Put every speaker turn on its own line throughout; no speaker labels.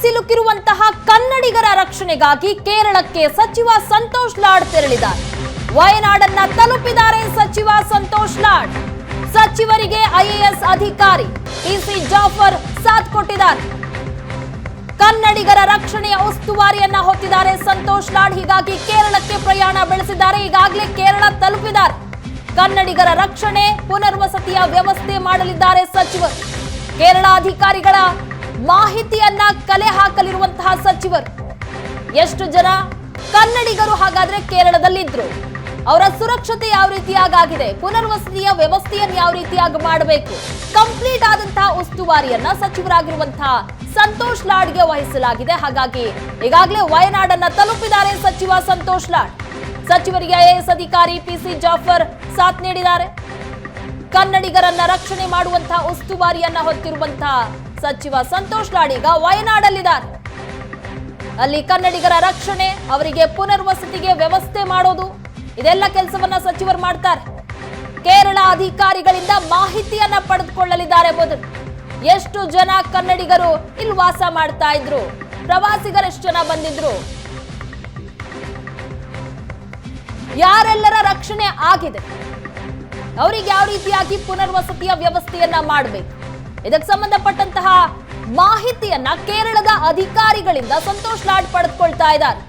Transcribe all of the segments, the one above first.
ಸಿಲುಕಿರುವಂತಹ ಕನ್ನಡಿಗರ ರಕ್ಷಣೆಗಾಗಿ ಕೇರಳಕ್ಕೆ ಸಚಿವ ಸಂತೋಷ್ ಲಾಡ್ ತೆರಳಿದ್ದಾರೆ. ವಯನಾಡನ್ನ ತಲುಪಿದ್ದಾರೆ ಸಚಿವ ಸಂತೋಷ್ ಲಾಡ್. ಸಚಿವರಿಗೆ ಐಎಎಸ್ ಅಧಿಕಾರಿ ಇಸಿ ಜಾಫರ್ ಸಾಥ್ ಕೊಟ್ಟಿದ್ದಾರೆ. ಕನ್ನಡಿಗರ ರಕ್ಷಣೆಯ ಉಸ್ತುವಾರಿಯನ್ನ ಹೊತ್ತಿದ್ದಾರೆ ಸಂತೋಷ್ ಲಾಡ್. ಹೀಗಾಗಿ ಕೇರಳಕ್ಕೆ ಪ್ರಯಾಣ ಬೆಳೆಸಿದ್ದಾರೆ. ಈಗಾಗಲೇ ಕೇರಳ ತಲುಪಿದ್ದಾರೆ. ಕನ್ನಡಿಗರ ರಕ್ಷಣೆ ಪುನರ್ವಸತಿಯ ವ್ಯವಸ್ಥೆ ಮಾಡಲಿದ್ದಾರೆ ಸಚಿವರು. ಕೇರಳ ಅಧಿಕಾರಿಗಳ ಮಾಹಿತಿಯನ್ನ ಕಲೆ ಹಾಕಲಿರುವಂತಹ ಸಚಿವರು. ಎಷ್ಟು ಜನ ಕನ್ನಡಿಗರು ಹಾಗಾದ್ರೆ ಕೇರಳದಲ್ಲಿದ್ರು? ಅವರ ಸುರಕ್ಷತೆ ಯಾವ ರೀತಿಯಾಗಿದೆ ಪುನರ್ವಸತಿಯ ವ್ಯವಸ್ಥೆಯನ್ನು ಯಾವ ರೀತಿಯಾಗಿ ಮಾಡಬೇಕು? ಕಂಪ್ಲೀಟ್ ಆದಂತಹ ಉಸ್ತುವಾರಿಯನ್ನ ಸಚಿವರಾಗಿರುವಂತಹ ಸಂತೋಷ್ ಲಾಡ್ಗೆ ವಹಿಸಲಾಗಿದೆ. ಹಾಗಾಗಿ ಈಗಾಗಲೇ ವಯನಾಡನ್ನ ತಲುಪಿದ್ದಾರೆ ಸಚಿವ ಸಂತೋಷ್ ಲಾಡ್. ಸಚಿವರಿಗೆ ಐಎಎಸ್ ಅಧಿಕಾರಿ ಪಿಸಿ ಜಾಫರ್ ಸಾಥ್ ನೀಡಿದ್ದಾರೆ. ಕನ್ನಡಿಗರನ್ನ ರಕ್ಷಣೆ ಮಾಡುವಂತಹ ಉಸ್ತುವಾರಿಯನ್ನ ಹೊತ್ತಿರುವಂತಹ ಸಚಿವ ಸಂತೋಷ್ ಲಾಡಿಗ ವಯನಾಡಲ್ಲಿದ್ದಾರೆ. ಅಲ್ಲಿ ಕನ್ನಡಿಗರ ರಕ್ಷಣೆ, ಅವರಿಗೆ ಪುನರ್ವಸತಿಗೆ ವ್ಯವಸ್ಥೆ ಮಾಡೋದು, ಇದೆಲ್ಲ ಕೆಲಸವನ್ನ ಸಚಿವರು ಮಾಡ್ತಾರೆ. ಕೇರಳ ಅಧಿಕಾರಿಗಳಿಂದ ಮಾಹಿತಿಯನ್ನ ಪಡೆದುಕೊಳ್ಳಲಿದ್ದಾರೆ ಮೊದಲು. ಎಷ್ಟು ಜನ ಕನ್ನಡಿಗರು ಇಲ್ಲಿ ವಾಸ ಮಾಡ್ತಾ ಇದ್ರು? ಪ್ರವಾಸಿಗರು ಎಷ್ಟು ಜನ ಬಂದಿದ್ರು? ಯಾರೆಲ್ಲರ ರಕ್ಷಣೆ ಆಗಿದೆ? ಅವರಿಗೆ ಯಾವ ರೀತಿಯಾಗಿ ಪುನರ್ವಸತಿಯ ವ್ಯವಸ್ಥೆಯನ್ನ ಮಾಡಬೇಕು? ಇದಕ್ಕೆ ಸಂಬಂಧಪಟ್ಟಂತಹ ಮಾಹಿತಿಯನ್ನ ಕೇರಳದ ಅಧಿಕಾರಿಗಳಿಂದ ಸಂತೋಷ್ ಲಾಡ್ ಪಡೆದುಕೊಳ್ತಾ ಇದ್ದಾರೆ.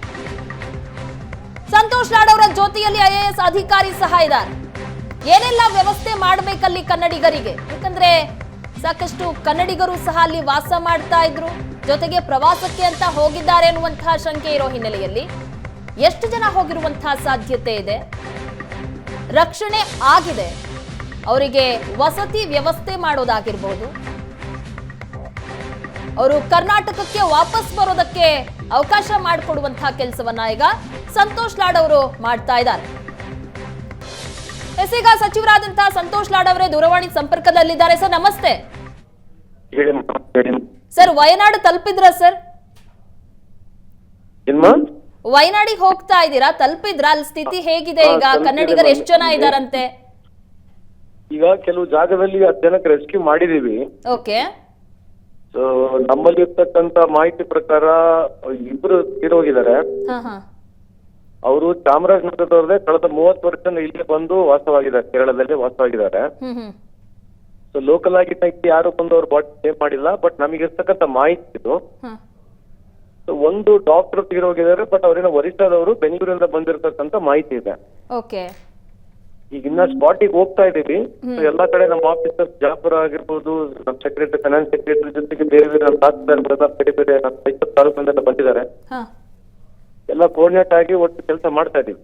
ಸಂತೋಷ್ ಲಾಡ್ ಅವರ ಜೊತೆಯಲ್ಲಿ ಐಎಎಸ್ ಅಧಿಕಾರಿ ಸಹ ಇದ್ದಾರೆ. ಏನೆಲ್ಲ ವ್ಯವಸ್ಥೆ ಮಾಡಬೇಕಲ್ಲಿ ಕನ್ನಡಿಗರಿಗೆ? ಯಾಕಂದ್ರೆ ಸಾಕಷ್ಟು ಕನ್ನಡಿಗರು ಸಹ ಅಲ್ಲಿ ವಾಸ ಮಾಡ್ತಾ ಇದ್ರು. ಜೊತೆಗೆ ಪ್ರವಾಸಕ್ಕೆ ಅಂತ ಹೋಗಿದ್ದಾರೆ ಅನ್ನುವಂತಹ ಶಂಕೆ ಇರೋ ಹಿನ್ನೆಲೆಯಲ್ಲಿ ಎಷ್ಟು ಜನ ಹೋಗಿರುವಂತಹ ಸಾಧ್ಯತೆ ಇದೆ? ರಕ್ಷಣೆ ಆಗಿದೆ. ಅವರಿಗೆ ವಸತಿ ವ್ಯವಸ್ಥೆ ಮಾಡೋದಾಗಿರ್ಬೋದು. ಅವರು ಕರ್ನಾಟಕಕ್ಕೆ ವಾಪಸ್ ಬರೋದಕ್ಕೆ ಅವಕಾಶ ಮಾಡಿಕೊಡುವಂತಹ ಕೆಲಸವನ್ನ ಈಗ ಸಂತೋಷ್ ಲಾಡ್ ಅವರು ಮಾಡ್ತಾ ಇದ್ದಾರೆ. ಎಸ್ ಈಗ ಸಚಿವರಾದಂತಹ ಸಂತೋಷ್ ಲಾಡ್ ಅವರೇ ದೂರವಾಣಿ ಸಂಪರ್ಕದಲ್ಲಿದ್ದಾರೆ. ಸರ್ ನಮಸ್ತೆ. ಸರ್ ವಯನಾಡು ತಲುಪಿದ್ರ ಸರ್? ವಯನಾಡಿಗೆ ಹೋಗ್ತಾ ಇದ್ದೀರಾ? ತಲುಪಿದ್ರ? ಅಲ್ಲಿ ಸ್ಥಿತಿ ಹೇಗಿದೆ ಈಗ? ಕನ್ನಡಿಗರು ಎಷ್ಟು ಜನ. ಇದಾರಂತೆ
ಈಗ ಕೆಲವು ಜಾಗದಲ್ಲಿ ಹತ್ತು ಜನಕ್ಕೆ ರೆಸ್ಕ್ಯೂ ಮಾಡಿದೀವಿ.
ಓಕೆ
ಸೊ ನಮ್ಮಲ್ಲಿ ಇರ್ತಕ್ಕಂತ ಮಾಹಿತಿ ಪ್ರಕಾರ ಇಬ್ರು ತೀರೋಗಿದ್ದಾರೆ.
ಹಾ ಹಾ.
ಅವರು ಚಾಮರಾಜನಗರದವ್ರದೇ ಕಳೆದ ಮೂವತ್ತು ವರ್ಷ ಇಲ್ಲೇ ಬಂದು ವಾಸವಾಗಿದ್ದಾರೆ ಕೇರಳದಲ್ಲಿ ವಾಸವಾಗಿದ್ದಾರೆ.
ಹ್ಮ್ ಹ್ಮ್.
ಸೊ ಲೋಕಲ್ ಆಗಿ ಯಾರು ಬಂದು ಅವ್ರ ಬಾಡಿ ಸೇವ್ ಮಾಡಿಲ್ಲ ಬಟ್ ನಮಗೆ ಇರ್ತಕ್ಕಂತ ಮಾಹಿತಿ ಇದು.
ಹಾ.
So, ಒಂದು ಡಾಕ್ಟರ್ ತೀರೋಗಿದ್ದಾರೆ ಬಟ್ ಅವರೇನೋ ವರಿಷ್ಠದವರು ಬೆಂಗಳೂರಿಂದ ಬಂದಿರತಕ್ಕಂತ ಮಾಹಿತಿ ಇದೆ.
ಓಕೆ
ಈಗ ಇನ್ನ ಸ್ಪಾಟಿಗೆ ಹೋಗ್ತಾ ಇದೀವಿ. ಎಲ್ಲಾ ಕಡೆ ನಮ್ಮ ಆಫೀಸರ್ ಜಾಫರ್ ಆಗಿರ್ಬೋದು ನಮ್ಮ ಸೆಕ್ರೆಟರಿ ಫೈನಾನ್ಸ್ ಸೆಕ್ರೆಟರಿ ಜೊತೆಗೆ ಬೇರೆ ಬೇರೆ ನಮ್ಮ ಬೇರೆ ಬೇರೆ ನಮ್ಮ ತಾಲೂಕಿನಿಂದ ಬಂದಿದ್ದಾರೆ. ಎಲ್ಲ ಕೋರ್ಡಿನೇಟ್ ಆಗಿ ಒಟ್ಟು ಕೆಲಸ ಮಾಡ್ತಾ ಇದೀವಿ.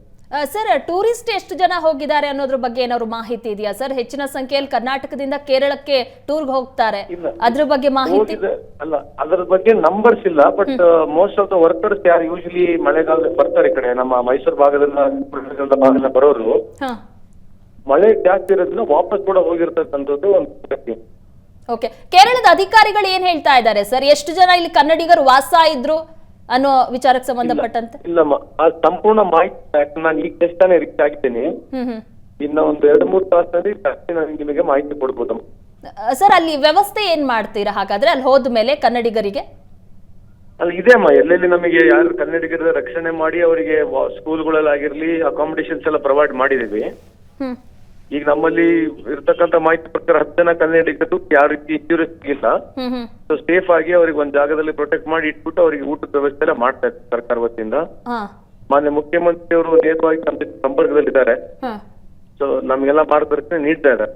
ಸರ್ ಟೂರಿಸ್ಟ್ ಎಷ್ಟು ಜನ ಹೋಗಿದ್ದಾರೆ ಅನ್ನೋದ್ರ ಬಗ್ಗೆ ಏನಾದ್ರು ಮಾಹಿತಿ ಇದೆಯಾ? ಸರ್ ಹೆಚ್ಚಿನ ಸಂಖ್ಯೆಯಲ್ಲಿ ಕರ್ನಾಟಕದಿಂದ ಕೇರಳಕ್ಕೆ ಟೂರ್ಗೆ ಹೋಗ್ತಾರೆ. ಅದ್ರ ಬಗ್ಗೆ ಮಾಹಿತಿ?
ಅಲ್ಲ ಅದ್ರ ಬಗ್ಗೆ ನಂಬರ್ಸ್ ಇಲ್ಲ but most of the workers ಯಾರು ಯೂಶಲಿ ಮಳೆಗಾಲದಲ್ಲಿ ಬರ್ತಾರೆ ಈ ಕಡೆ. ನಮ್ಮ ಮೈಸೂರು ಭಾಗದಿಂದ ಭಾಗದಿಂದ ಬರೋರು. ಮಳೆ ಜಾಸ್ತಿ ಇರೋದ್ರಿಂದ ವಾಪಸ್ ಕೂಡ ಹೋಗಿರ್ತಕ್ಕಂಥದ್ದು ಒಂದು.
ಓಕೆ ಕೇರಳದ ಅಧಿಕಾರಿಗಳು ಏನ್ ಹೇಳ್ತಾ ಇದ್ದಾರೆ ಸರ್? ಎಷ್ಟು ಜನ ಇಲ್ಲಿ ಕನ್ನಡಿಗರು ವಾಸ ಇದ್ರು ಅನ್ನೋ ವಿಚಾರಕ್ಕೆ ಸಂಬಂಧಪಟ್ಟಂತೆ?
ಇಲ್ಲಮ್ಮ ಆ ಸಂಪೂರ್ಣ ಮಾಹಿತಿ ನಾನು ಈಗ ತಾನೇ ರೀಚ್
ಹ್ಮ್ ಹ್ಮ್.
ಇನ್ನ ಒಂದು ಎರಡು ಮೂರು ತಾಸಲ್ಲಿ ಜಾಸ್ತಿ ನಾನು ನಿಮಗೆ ಮಾಹಿತಿ ಕೊಡ್ಬೋದಮ್ಮ
ಸರ್ ಅಲ್ಲಿ ವ್ಯವಸ್ಥೆ ಏನ್ ಮಾಡ್ತೀರಾ? ಹಾಗಾದ್ರೆ ಅಲ್ಲಿ ಹೋದ್ಮೇಲೆ ಕನ್ನಡಿಗರಿಗೆ?
ಅಲ್ಲಿ ಇದೆ ಅಮ್ಮ. ಎಲ್ಲೆಲ್ಲಿ ನಮಗೆ ಯಾರು ಕನ್ನಡಿಗರ ರಕ್ಷಣೆ ಮಾಡಿ ಅವರಿಗೆ ಸ್ಕೂಲ್ಗಳಲ್ಲಾಗಿರ್ಲಿ ಅಕಾಮಿಡೇಷನ್ಸ್ ಎಲ್ಲ ಪ್ರೊವೈಡ್ ಮಾಡಿದೀವಿ ಈಗ ನಮ್ಮಲ್ಲಿ ಇರ್ತಕ್ಕಂಥ ಮಾಹಿತಿ ಪ್ರಕಾರ ಹತ್ತು ಜನ ಕನ್ನಡಿಗರು ಯಾವ ರೀತಿ ಇನ್ಶೂರೆನ್ಸ್ ಇಲ್ಲ ಸೊ ಸೇಫ್ ಆಗಿ ಅವ್ರಿಗೆ ಒಂದ್ ಜಾಗದಲ್ಲಿ ಪ್ರೊಟೆಕ್ಟ್ ಮಾಡಿ ಇಟ್ಬಿಟ್ಟು ಅವರಿಗೆ ಊಟದ ವ್ಯವಸ್ಥೆ ಎಲ್ಲ ಮಾಡ್ತಾ ಇದ್ದಾರೆ ಸರ್ಕಾರ ವತಿಯಿಂದ. ಮಾನ್ಯ ಮುಖ್ಯಮಂತ್ರಿ ಅವರು ನೇರವಾಗಿ ಸಂಪರ್ಕದಲ್ಲಿ ಜೊತೆ ಸಂಪರ್ಕದಲ್ಲಿದ್ದಾರೆ.
ಹಾ.
ಸೊ ನಮ್ಗೆಲ್ಲ ಮಾರ್ಗದರ್ಶನ ನೀಡ್ತಾ ಇದ್ದಾರೆ.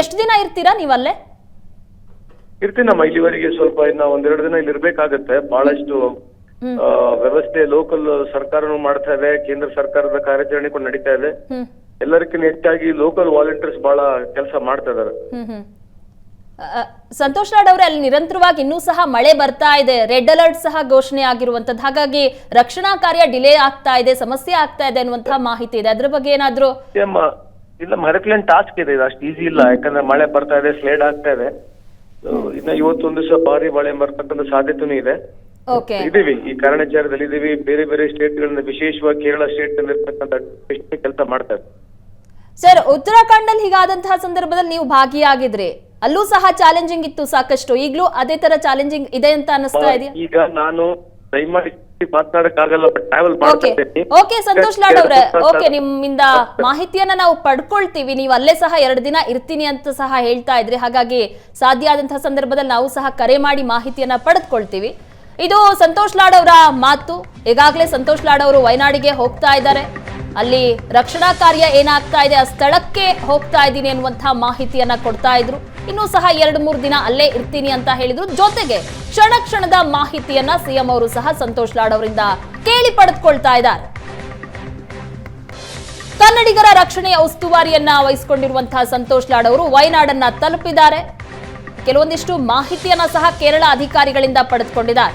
ಎಷ್ಟು ದಿನ ಇರ್ತೀರಾ ನೀವಲ್ಲೇ?
ಇರ್ತೀನಮ್ಮ ಇಲ್ಲಿವರೆಗೆ ಸ್ವಲ್ಪ ಇನ್ನ ಒಂದೆರಡು ದಿನ ಇಲ್ಲಿ ಇರ್ಬೇಕಾಗತ್ತೆ. ಬಹಳಷ್ಟು ವ್ಯವಸ್ಥೆ ಲೋಕಲ್ ಸರ್ಕಾರನು ಮಾಡ್ತಾ ಇದೆ. ಕೇಂದ್ರ ಸರ್ಕಾರದ ಕಾರ್ಯಾಚರಣೆ ಕೂಡ ನಡೀತಾ ಇದೆ. ಎಲ್ಲರಿಗಿಂತ ಹೆಚ್ಚಾಗಿ ಲೋಕಲ್ ವಾಲಂಟಿಯರ್ಸ್ ಬಹಳ ಕೆಲಸ ಮಾಡ್ತಾ ಇದಾರೆ.
ಸಂತೋಷ್ ರಾಡ್ ಅವರೇ ಅಲ್ಲಿ ನಿರಂತರವಾಗಿ ಇನ್ನೂ ಸಹ ಮಳೆ ಬರ್ತಾ ಇದೆ. ರೆಡ್ ಅಲರ್ಟ್ ಸಹ ಘೋಷಣೆ ಆಗಿರುವಂತದ್ದು. ಹಾಗಾಗಿ ರಕ್ಷಣಾ ಕಾರ್ಯ ಡಿಲೇ ಆಗ್ತಾ ಇದೆ ಸಮಸ್ಯೆ ಆಗ್ತಾ ಇದೆ ಅನ್ನುವಂತಹ ಮಾಹಿತಿ ಇದೆ. ಅದ್ರ ಬಗ್ಗೆ ಏನಾದ್ರು?
ಇಲ್ಲ ಮರಕ್ಲೇನ್ ಟಾಸ್ಕ್ ಇದೆ. ಇದು ಅಷ್ಟು ಈಸಿ ಇಲ್ಲ. ಯಾಕಂದ್ರೆ ಮಳೆ ಬರ್ತಾ ಇದೆ ಸ್ಲೇಡ್ ಆಗ್ತಾ ಇದೆ. ಇನ್ನ ಇವತ್ತೊಂದು ದಿವಸ ಭಾರಿ ಮಳೆ ಬರ್ತಕ್ಕಂಥ ಸಾಧ್ಯತೆನೂ ಇದೆ. ಇದೀವಿ ಈ ಕಾರಣಚಾರದಲ್ಲಿ ಇದೀವಿ ಬೇರೆ ಬೇರೆ ಸ್ಟೇಟ್ ಗಳಿಂದ ವಿಶೇಷವಾಗಿ ಕೇರಳ ಸ್ಟೇಟ್ ಇರ್ತಕ್ಕಂಥ ಕೆಲಸ ಮಾಡ್ತಾ ಇದ್ದಾರೆ.
ಸರ್ ಉತ್ತರಾಖಂಡಲ್ಲಿ ಹೀಗಾದಂತಹ ಸಂದರ್ಭದಲ್ಲಿ ನೀವು ಭಾಗಿಯಾಗಿದ್ರಿ. ಅಲ್ಲೂ ಸಹ ಚಾಲೆಂಜಿಂಗ್ ಇತ್ತು ಸಾಕಷ್ಟು. ಈಗಲೂ ಅದೇ ತರ ಚಾಲೆಂಜಿಂಗ್ ಇದೆ ಅಂತ ಅನಿಸ್ತಾ ಇದೆಯಾ?
ಈಗ ನಾನು ದಯಮಾಡಿ ಟ್ರಾವೆಲ್
ಓಕೆ ಸಂತೋಷ್ ಲಾಡ್ ಅವ್ರೆ. ಓಕೆ ನಿಮ್ಮಿಂದ ಮಾಹಿತಿಯನ್ನ ನಾವು ಪಡ್ಕೊಳ್ತೀವಿ. ನೀವು ಅಲ್ಲೇ ಸಹ ಎರಡು ದಿನ ಇರ್ತೀನಿ ಅಂತ ಸಹ ಹೇಳ್ತಾ ಇದ್ರಿ. ಹಾಗಾಗಿ ಸಾಧ್ಯ ಆದಂತಹ ಸಂದರ್ಭದಲ್ಲಿ ನಾವು ಸಹ ಕರೆ ಮಾಡಿ ಮಾಹಿತಿಯನ್ನ ಪಡೆದುಕೊಳ್ತೀವಿ. ಇದು ಸಂತೋಷ್ ಲಾಡ್ ಅವರ ಮಾತು. ಈಗಾಗಲೇ ಸಂತೋಷ್ ಲಾಡ್ ಅವರು ವಯನಾಡಿಗೆ ಹೋಗ್ತಾ ಇದ್ದಾರೆ. ಅಲ್ಲಿ ರಕ್ಷಣಾ ಕಾರ್ಯ ಏನಾಗ್ತಾ ಇದೆ, ಆ ಸ್ಥಳಕ್ಕೆ ಹೋಗ್ತಾ ಇದ್ದೀನಿ ಅನ್ನುವಂತಹ ಮಾಹಿತಿಯನ್ನ ಕೊಡ್ತಾ ಇದ್ರು. ಇನ್ನೂ ಸಹ ಎರಡು ಮೂರು ದಿನ ಅಲ್ಲೇ ಇರ್ತೀನಿ ಅಂತ ಹೇಳಿದ್ರು. ಜೊತೆಗೆ ಕ್ಷಣ ಕ್ಷಣದ ಮಾಹಿತಿಯನ್ನ ಸಿಎಂ ಅವರು ಸಹ ಸಂತೋಷ್ ಲಾಡ್ ಅವರಿಂದ ಕೇಳಿ ಪಡೆದುಕೊಳ್ತಾ ಇದ್ದಾರೆ. ಕನ್ನಡಿಗರ ರಕ್ಷಣೆಯ ಉಸ್ತುವಾರಿಯನ್ನ ವಹಿಸಿಕೊಂಡಿರುವಂತಹ ಸಂತೋಷ್ ಲಾಡ್ ಅವರು ವಯನಾಡನ್ನ ತಲುಪಿದ್ದಾರೆ. ಕೆಲವೊಂದಿಷ್ಟು ಮಾಹಿತಿಯನ್ನ ಸಹ ಕೇರಳ ಅಧಿಕಾರಿಗಳಿಂದ ಪಡೆದುಕೊಂಡಿದ್ದಾರೆ.